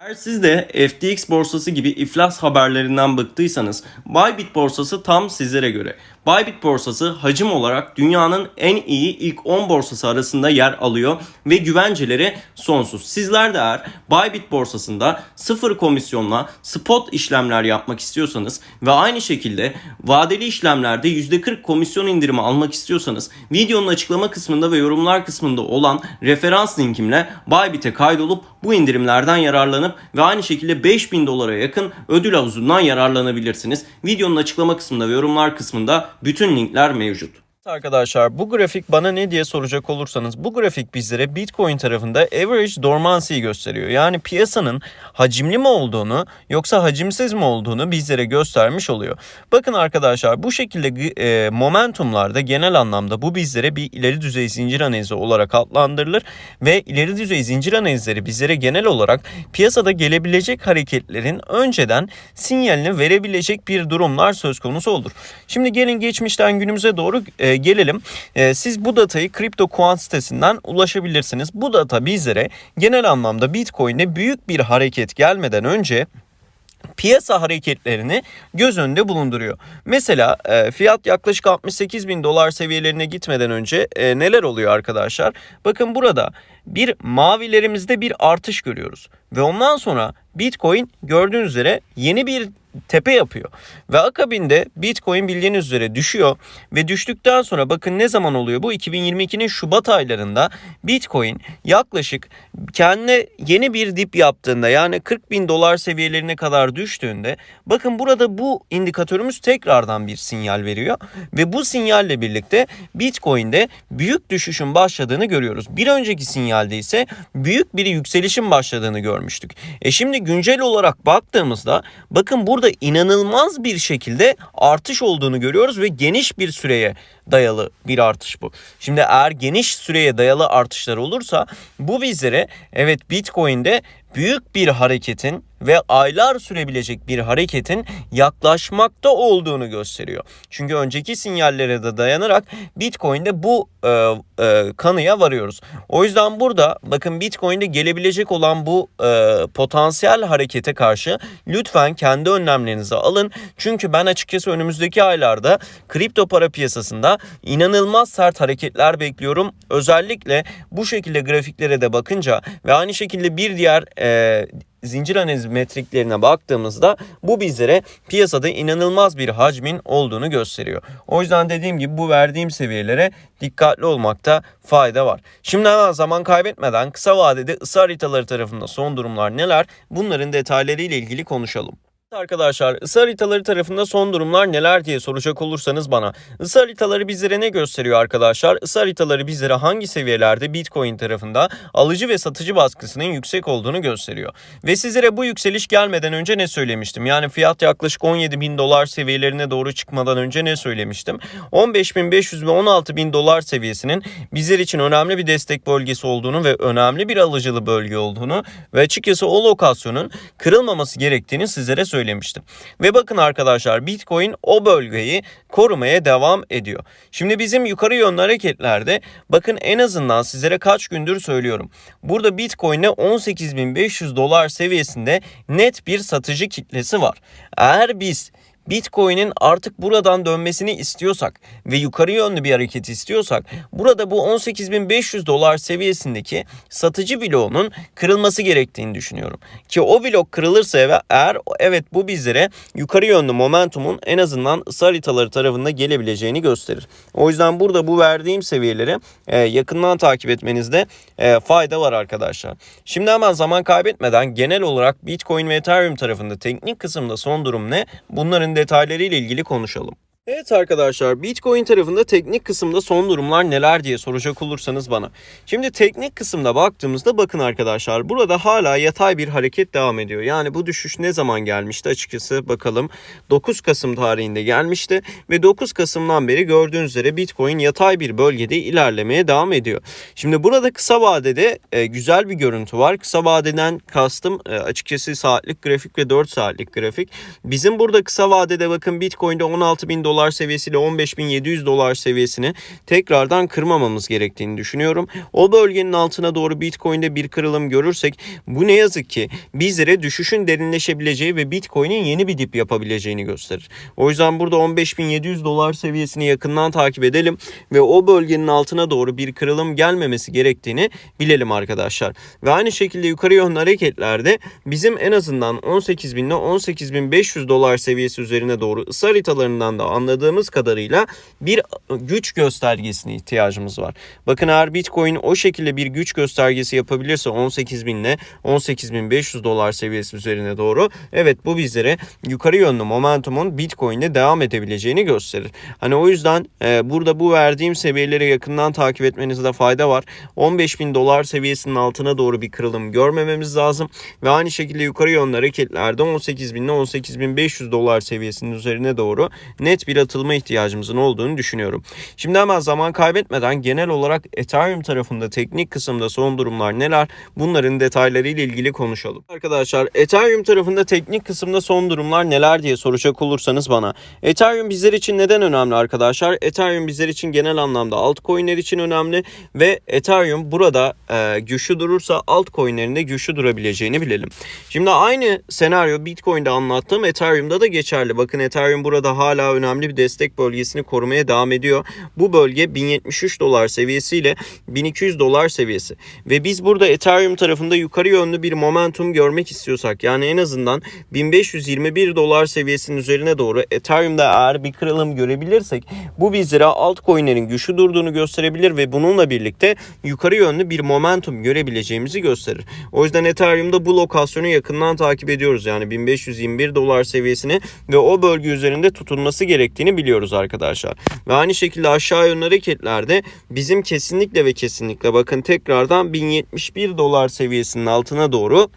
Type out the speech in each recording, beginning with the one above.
Eğer siz de FTX borsası gibi iflas haberlerinden bıktıysanız Bybit borsası tam sizlere göre. Bybit borsası hacim olarak dünyanın en iyi ilk 10 borsası arasında yer alıyor ve güvenceleri sonsuz. Sizler de eğer Bybit borsasında sıfır komisyonla spot işlemler yapmak istiyorsanız ve aynı şekilde vadeli işlemlerde %40 komisyon indirimi almak istiyorsanız videonun açıklama kısmında ve yorumlar kısmında olan referans linkimle Bybit'e kaydolup bu indirimlerden yararlanıp ve aynı şekilde 5000 dolara yakın ödül havuzundan yararlanabilirsiniz. Videonun açıklama kısmında ve yorumlar kısmında bütün linkler mevcut. Arkadaşlar bu grafik bana ne diye soracak olursanız bu grafik bizlere Bitcoin tarafında average dormancy'yi gösteriyor. Yani piyasanın hacimli mi olduğunu yoksa hacimsiz mi olduğunu bizlere göstermiş oluyor. Bakın arkadaşlar bu şekilde e, momentumlarda genel anlamda bu bizlere bir ileri düzey zincir analizi olarak adlandırılır ve ileri düzey zincir analizleri bizlere genel olarak piyasada gelebilecek hareketlerin önceden sinyalini verebilecek bir durumlar söz konusu olur. Şimdi gelin geçmişten günümüze doğru e, gelelim. E, siz bu datayı Crypto Quant sitesinden ulaşabilirsiniz. Bu data bizlere genel anlamda Bitcoin'de büyük bir hareket gelmeden önce piyasa hareketlerini göz önünde bulunduruyor. Mesela e, fiyat yaklaşık 68 bin dolar seviyelerine gitmeden önce e, neler oluyor arkadaşlar? Bakın burada bir mavilerimizde bir artış görüyoruz. Ve ondan sonra Bitcoin gördüğünüz üzere yeni bir tepe yapıyor. Ve akabinde Bitcoin bildiğiniz üzere düşüyor ve düştükten sonra bakın ne zaman oluyor bu? 2022'nin Şubat aylarında Bitcoin yaklaşık kendine yeni bir dip yaptığında yani 40 bin dolar seviyelerine kadar düştüğünde bakın burada bu indikatörümüz tekrardan bir sinyal veriyor ve bu sinyalle birlikte Bitcoin'de büyük düşüşün başladığını görüyoruz. Bir önceki sinyalde ise büyük bir yükselişin başladığını görmüştük. E şimdi güncel olarak baktığımızda bakın burada inanılmaz bir şekilde artış olduğunu görüyoruz ve geniş bir süreye dayalı bir artış bu. Şimdi eğer geniş süreye dayalı artışlar olursa bu bizlere evet Bitcoin'de büyük bir hareketin ve aylar sürebilecek bir hareketin yaklaşmakta olduğunu gösteriyor. Çünkü önceki sinyallere de dayanarak Bitcoin'de bu e, e, kanıya varıyoruz. O yüzden burada bakın Bitcoin'de gelebilecek olan bu e, potansiyel harekete karşı lütfen kendi önlemlerinizi alın. Çünkü ben açıkçası önümüzdeki aylarda kripto para piyasasında inanılmaz sert hareketler bekliyorum. Özellikle bu şekilde grafiklere de bakınca ve aynı şekilde bir diğer e, zincir analiz metriklerine baktığımızda bu bizlere piyasada inanılmaz bir hacmin olduğunu gösteriyor. O yüzden dediğim gibi bu verdiğim seviyelere dikkatli olmakta fayda var. Şimdi hemen zaman kaybetmeden kısa vadede ısı haritaları tarafında son durumlar neler bunların detayları ile ilgili konuşalım. Arkadaşlar ısı haritaları tarafında son durumlar neler diye soracak olursanız bana. Isı haritaları bizlere ne gösteriyor arkadaşlar? Isı haritaları bizlere hangi seviyelerde Bitcoin tarafında alıcı ve satıcı baskısının yüksek olduğunu gösteriyor. Ve sizlere bu yükseliş gelmeden önce ne söylemiştim? Yani fiyat yaklaşık 17 bin dolar seviyelerine doğru çıkmadan önce ne söylemiştim? 15.500 ve 16 bin dolar seviyesinin bizler için önemli bir destek bölgesi olduğunu ve önemli bir alıcılı bölge olduğunu ve açıkçası o lokasyonun kırılmaması gerektiğini sizlere söylemiştim. Ve bakın arkadaşlar Bitcoin o bölgeyi korumaya devam ediyor. Şimdi bizim yukarı yönlü hareketlerde bakın en azından sizlere kaç gündür söylüyorum. Burada Bitcoin'e 18.500 dolar seviyesinde net bir satıcı kitlesi var. Eğer biz Bitcoin'in artık buradan dönmesini istiyorsak ve yukarı yönlü bir hareket istiyorsak burada bu 18.500 dolar seviyesindeki satıcı bloğunun kırılması gerektiğini düşünüyorum. Ki o blok kırılırsa ve eğer evet bu bizlere yukarı yönlü momentumun en azından ısı haritaları tarafında gelebileceğini gösterir. O yüzden burada bu verdiğim seviyeleri e, yakından takip etmenizde e, fayda var arkadaşlar. Şimdi hemen zaman kaybetmeden genel olarak Bitcoin ve Ethereum tarafında teknik kısımda son durum ne? Bunların detaylarıyla ilgili konuşalım. Evet arkadaşlar Bitcoin tarafında teknik kısımda son durumlar neler diye soracak olursanız bana. Şimdi teknik kısımda baktığımızda bakın arkadaşlar burada hala yatay bir hareket devam ediyor. Yani bu düşüş ne zaman gelmişti açıkçası bakalım 9 Kasım tarihinde gelmişti ve 9 Kasım'dan beri gördüğünüz üzere Bitcoin yatay bir bölgede ilerlemeye devam ediyor. Şimdi burada kısa vadede e, güzel bir görüntü var. Kısa vadeden kastım e, açıkçası saatlik grafik ve 4 saatlik grafik. Bizim burada kısa vadede bakın Bitcoin'de 16 bin dolar dolar seviyesiyle 15.700 dolar seviyesini tekrardan kırmamamız gerektiğini düşünüyorum. O bölgenin altına doğru Bitcoin'de bir kırılım görürsek bu ne yazık ki bizlere düşüşün derinleşebileceği ve Bitcoin'in yeni bir dip yapabileceğini gösterir. O yüzden burada 15.700 dolar seviyesini yakından takip edelim ve o bölgenin altına doğru bir kırılım gelmemesi gerektiğini bilelim arkadaşlar. Ve aynı şekilde yukarı yönlü hareketlerde bizim en azından 18.000 ile 18.500 dolar seviyesi üzerine doğru ısı haritalarından da anladığımız kadarıyla bir güç göstergesine ihtiyacımız var. Bakın eğer Bitcoin o şekilde bir güç göstergesi yapabilirse 18.000 ile 18.500 dolar seviyesi üzerine doğru evet bu bizlere yukarı yönlü momentumun Bitcoin'de devam edebileceğini gösterir. Hani o yüzden e, burada bu verdiğim seviyelere yakından takip etmenizde fayda var. 15.000 dolar seviyesinin altına doğru bir kırılım görmememiz lazım ve aynı şekilde yukarı yönlü hareketlerde 18.000 ile 18.500 dolar seviyesinin üzerine doğru net bir atılma ihtiyacımızın olduğunu düşünüyorum. Şimdi hemen zaman kaybetmeden genel olarak Ethereum tarafında teknik kısımda son durumlar neler bunların detaylarıyla ilgili konuşalım. Arkadaşlar Ethereum tarafında teknik kısımda son durumlar neler diye soracak olursanız bana. Ethereum bizler için neden önemli arkadaşlar? Ethereum bizler için genel anlamda altcoin'ler için önemli ve Ethereum burada e, güçlü durursa altcoin'lerin de güçlü durabileceğini bilelim. Şimdi aynı senaryo Bitcoin'de anlattığım Ethereum'da da geçerli. Bakın Ethereum burada hala önemli bir destek bölgesini korumaya devam ediyor. Bu bölge 1073 dolar seviyesiyle 1200 dolar seviyesi. Ve biz burada Ethereum tarafında yukarı yönlü bir momentum görmek istiyorsak yani en azından 1521 dolar seviyesinin üzerine doğru Ethereum'da eğer bir kırılım görebilirsek bu bizlere altcoin'lerin güçlü durduğunu gösterebilir ve bununla birlikte yukarı yönlü bir momentum görebileceğimizi gösterir. O yüzden Ethereum'da bu lokasyonu yakından takip ediyoruz. Yani 1521 dolar seviyesini ve o bölge üzerinde tutulması gerektiğini biliyoruz arkadaşlar. Ve aynı şekilde aşağı yönlü hareketlerde bizim kesinlikle ve kesinlikle bakın tekrardan 1071 dolar seviyesinin altına doğru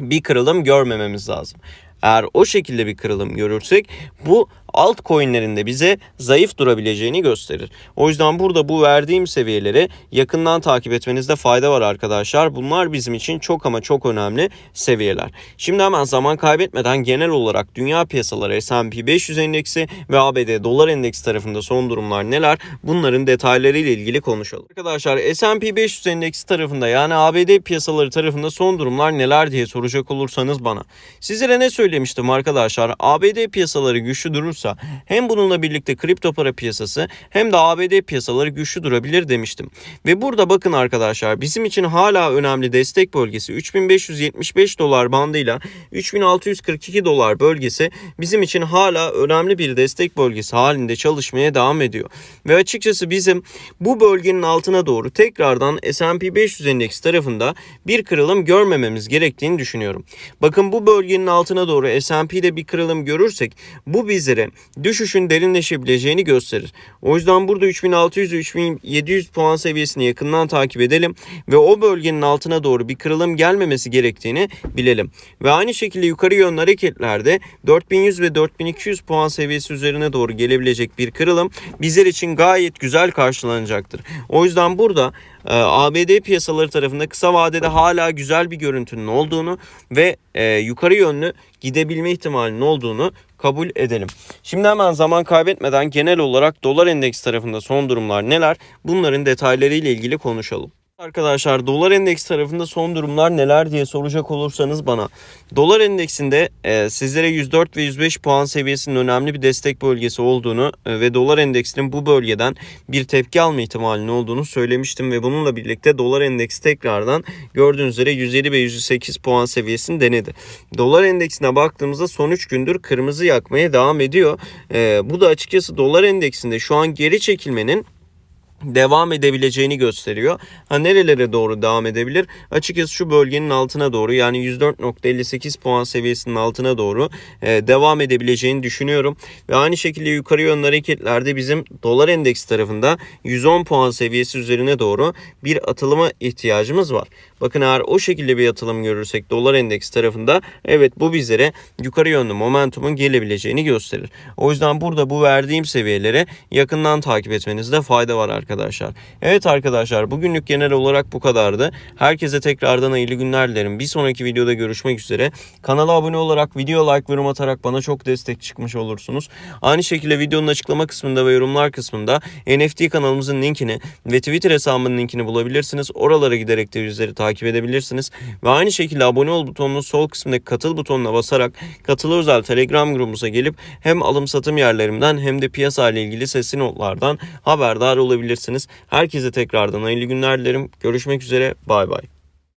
bir kırılım görmememiz lazım. Eğer o şekilde bir kırılım görürsek bu altcoin'lerin de bize zayıf durabileceğini gösterir. O yüzden burada bu verdiğim seviyeleri yakından takip etmenizde fayda var arkadaşlar. Bunlar bizim için çok ama çok önemli seviyeler. Şimdi hemen zaman kaybetmeden genel olarak dünya piyasaları S&P 500 endeksi ve ABD dolar endeksi tarafında son durumlar neler? Bunların detaylarıyla ilgili konuşalım. Arkadaşlar S&P 500 endeksi tarafında yani ABD piyasaları tarafında son durumlar neler diye soracak olursanız bana. Sizlere ne söylemiştim arkadaşlar? ABD piyasaları güçlü durursa hem bununla birlikte kripto para piyasası hem de ABD piyasaları güçlü durabilir demiştim. Ve burada bakın arkadaşlar bizim için hala önemli destek bölgesi 3575 dolar bandıyla 3642 dolar bölgesi bizim için hala önemli bir destek bölgesi halinde çalışmaya devam ediyor. Ve açıkçası bizim bu bölgenin altına doğru tekrardan S&P 500 endeksi tarafında bir kırılım görmememiz gerektiğini düşünüyorum. Bakın bu bölgenin altına doğru S&P'de bir kırılım görürsek bu bizlere düşüşün derinleşebileceğini gösterir. O yüzden burada 3600 ve 3700 puan seviyesini yakından takip edelim ve o bölgenin altına doğru bir kırılım gelmemesi gerektiğini bilelim. Ve aynı şekilde yukarı yönlü hareketlerde 4100 ve 4200 puan seviyesi üzerine doğru gelebilecek bir kırılım bizler için gayet güzel karşılanacaktır. O yüzden burada e, ABD piyasaları tarafında kısa vadede hala güzel bir görüntünün olduğunu ve e, yukarı yönlü gidebilme ihtimalinin olduğunu kabul edelim. Şimdi hemen zaman kaybetmeden genel olarak dolar endeks tarafında son durumlar neler? Bunların detaylarıyla ilgili konuşalım. Arkadaşlar dolar endeks tarafında son durumlar neler diye soracak olursanız bana. Dolar endeksinde e, sizlere 104 ve 105 puan seviyesinin önemli bir destek bölgesi olduğunu e, ve dolar endeksinin bu bölgeden bir tepki alma ihtimalinin olduğunu söylemiştim ve bununla birlikte dolar endeksi tekrardan gördüğünüz üzere 107 ve 108 puan seviyesini denedi. Dolar endeksine baktığımızda son 3 gündür kırmızı yakmaya devam ediyor. E, bu da açıkçası dolar endeksinde şu an geri çekilmenin devam edebileceğini gösteriyor. Ha nerelere doğru devam edebilir? Açıkçası şu bölgenin altına doğru yani 104.58 puan seviyesinin altına doğru e, devam edebileceğini düşünüyorum. Ve aynı şekilde yukarı yönlü hareketlerde bizim dolar endeksi tarafında 110 puan seviyesi üzerine doğru bir atılıma ihtiyacımız var. Bakın eğer o şekilde bir atılım görürsek dolar endeksi tarafında evet bu bizlere yukarı yönlü momentumun gelebileceğini gösterir. O yüzden burada bu verdiğim seviyelere yakından takip etmenizde fayda var arkadaşlar. Evet arkadaşlar bugünlük genel olarak bu kadardı. Herkese tekrardan hayırlı günler dilerim. Bir sonraki videoda görüşmek üzere. Kanala abone olarak video like ve yorum atarak bana çok destek çıkmış olursunuz. Aynı şekilde videonun açıklama kısmında ve yorumlar kısmında NFT kanalımızın linkini ve Twitter hesabımın linkini bulabilirsiniz. Oralara giderek de bizleri takip edebilirsiniz. Ve aynı şekilde abone ol butonunun sol kısmındaki katıl butonuna basarak katılı özel Telegram grubumuza gelip hem alım satım yerlerimden hem de piyasa ile ilgili sesli notlardan haberdar olabilirsiniz. Herkese tekrardan hayırlı günler dilerim. Görüşmek üzere. Bay bay.